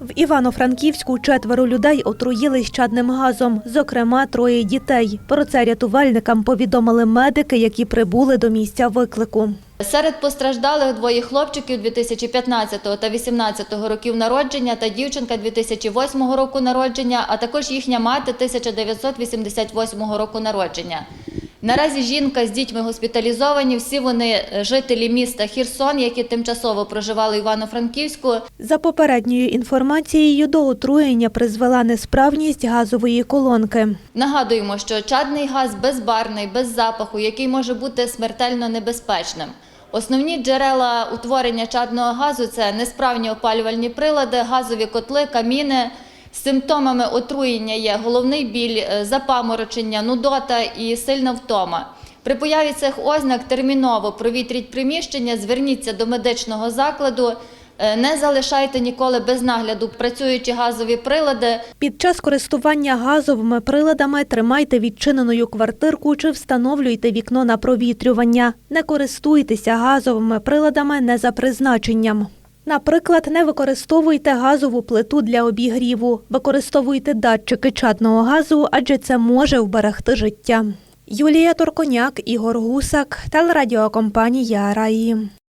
В Івано-Франківську четверо людей отруїлись чадним газом, зокрема троє дітей. Про це рятувальникам повідомили медики, які прибули до місця виклику. Серед постраждалих двоє хлопчиків 2015 та 2018 років народження та дівчинка 2008 року народження, а також їхня мати 1988 року народження. Наразі жінка з дітьми госпіталізовані. Всі вони е, жителі міста Хірсон, які тимчасово проживали в Івано-Франківську. За попередньою інформацією, до отруєння призвела несправність газової колонки. Нагадуємо, що чадний газ безбарний, без запаху, який може бути смертельно небезпечним. Основні джерела утворення чадного газу це несправні опалювальні прилади, газові котли, каміни. Симптомами отруєння є головний біль, е, запаморочення, нудота і сильна втома. При появі цих ознак терміново провітріть приміщення, зверніться до медичного закладу, е, не залишайте ніколи без нагляду працюючі газові прилади, Під час користування газовими приладами тримайте відчиненою квартирку чи встановлюйте вікно на провітрювання. Не користуйтеся газовими приладами не за призначенням. Наприклад, не використовуйте газову плиту для обігріву, використовуйте датчики чадного газу, адже це може вберегти життя. Юлія Торконяк, Ігор Гусак, телерадіокомпанія Раї.